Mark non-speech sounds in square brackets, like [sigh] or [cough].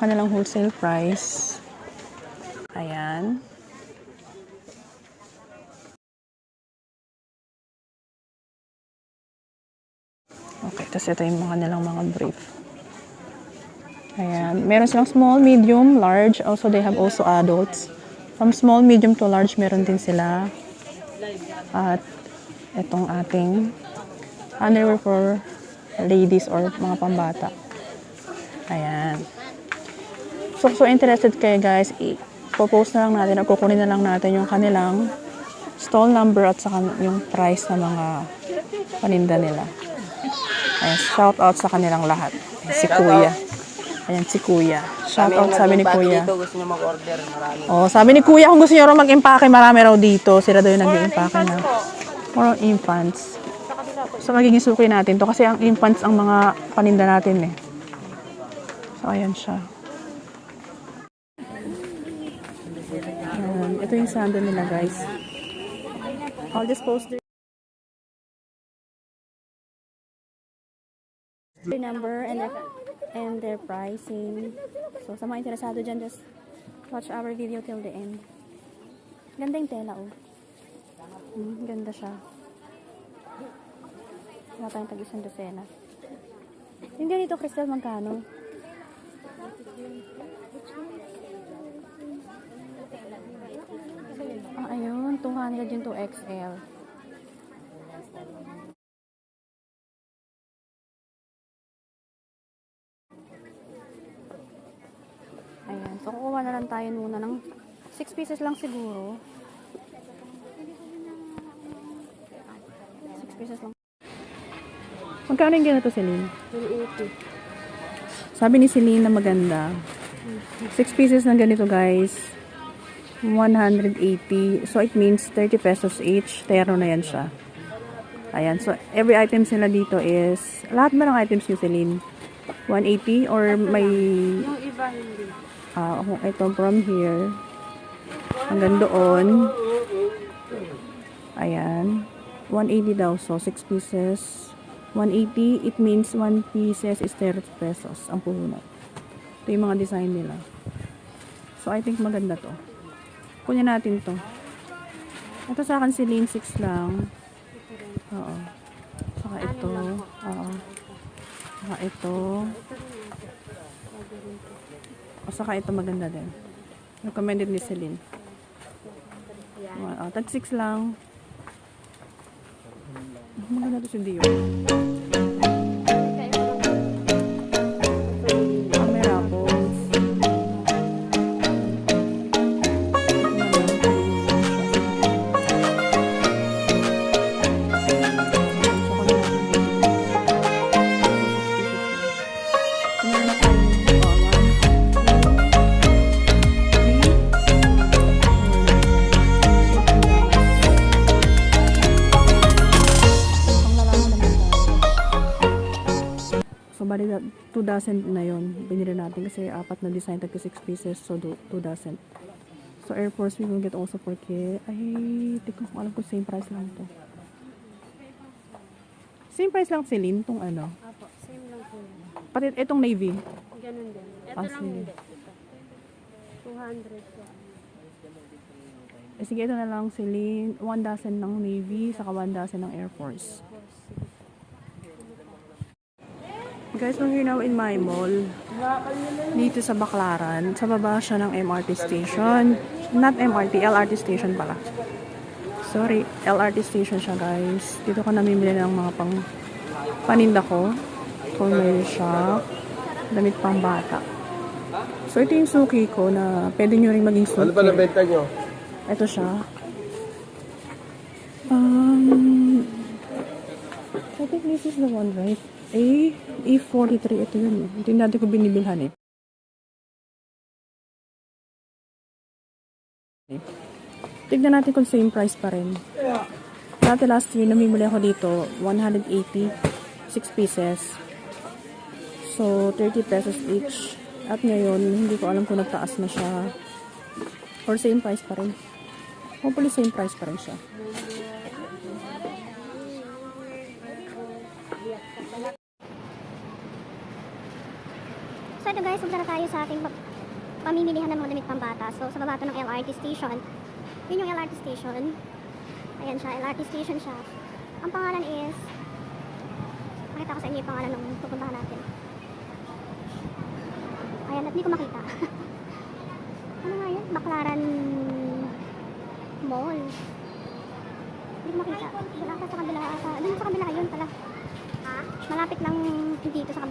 yung kanilang wholesale price. Ayan. Okay, tapos ito yung mga nilang mga brief. Ayan. Meron silang small, medium, large. Also, they have also adults. From small, medium to large, meron din sila. At itong ating underwear for ladies or mga pambata. Ayan. So, so interested kayo guys, i-post na lang natin, o kukunin na lang natin yung kanilang stall number at saka yung price ng mga paninda nila. Ayan, shout out sa kanilang lahat. Si Kuya. Ayan, si Kuya. Shout out sabi ni Kuya. Dito gusto nyo mag-order, marami. Oh, sabi ni Kuya kung gusto niyo raw mag-impake, marami raw dito. Sila daw yung nag-impake na. More on infants. So, magiging suki natin to kasi ang infants ang mga paninda natin eh. So, ayan siya. Ayan. Ito yung sandal nila, guys. I'll just post the the number and their, and their pricing. So, sa mga interesado dyan, just watch our video till the end. Ganda yung tela, oh. Hmm, ganda siya. Wala tayong tag-isang dosena. Yung ganito, Crystal, magkano? Ah, 200 yung 2XL. Ayan. So, kukuha na lang tayo muna ng 6 pieces lang siguro. 6 pieces lang. Magkano yung ganito, Celine? 280. Sabi ni Celine na maganda. 6 pieces ng ganito, guys. 180. So, it means 30 pesos each. Tero na yan siya. Ayan. So, every items nila dito is, lahat ba ng items ni Celine? 180 or may Yung iba hindi. Ah, uh, ito from here hanggang doon. Ayan. 180 daw. So, 6 pieces. 180, it means 1 pieces is 30 pesos ang puhunan. Ito yung mga design nila. So, I think maganda to. Kunin natin to. Ito sa akin si Lane 6 lang. Oo. Saka ito. Oo. Saka ito. O saka ito maganda din. Recommended ni Celine. Oh, tag 6 lang. Maganda to si Dio. 2 dozen na yon Binili natin kasi apat na design, tagka 6 pieces. So, 2 dozen. So, Air Force, we will get also for K. Ay, di ko alam kung same price lang to. Same price lang, Celine, tong ano. Apo, same lang po. yun. Pati itong navy. Ganun din. Ito Ah, lang sige. hindi. Ito. 200 po. Eh, sige, ito na lang, Celine. 1 dozen ng navy, saka 1 dozen ng Air Force. Guys, we're here now in my mall. Dito sa Baclaran. Sa baba siya ng MRT station. Not MRT, LRT station pala. Sorry, LRT station siya guys. Dito ko namimili ng mga pang paninda ko. Corner shop. Damit pang bata. So ito yung suki ko na pwede nyo rin maging suki. Ano ba nabenta nyo? Ito siya. Um, I think this is the one, right? A, A43. Ito yun. eh. Hindi natin ko binibilhan eh. Tignan natin kung same price pa rin. Dati last year, namimuli ako dito, 180, 6 pieces. So, 30 pesos each. At ngayon, hindi ko alam kung nagtaas na siya. Or same price pa rin. Hopefully same price pa rin siya. Ito guys, punta na tayo sa ating pa- pamimilihan ng mga damit pambata. So sa baba ng LRT station. Yun yung LRT station. Ayan siya, LRT station siya. Ang pangalan is Pakita ko sa inyo yung pangalan ng pupuntahan natin. Ayan, at hindi ko makita. [laughs] ano nga yun? Baklaran Mall. Hindi ko makita. Wala ka sa kabila. Sa, dun sa kabila yun pala. Ha? Malapit lang dito sa kabila.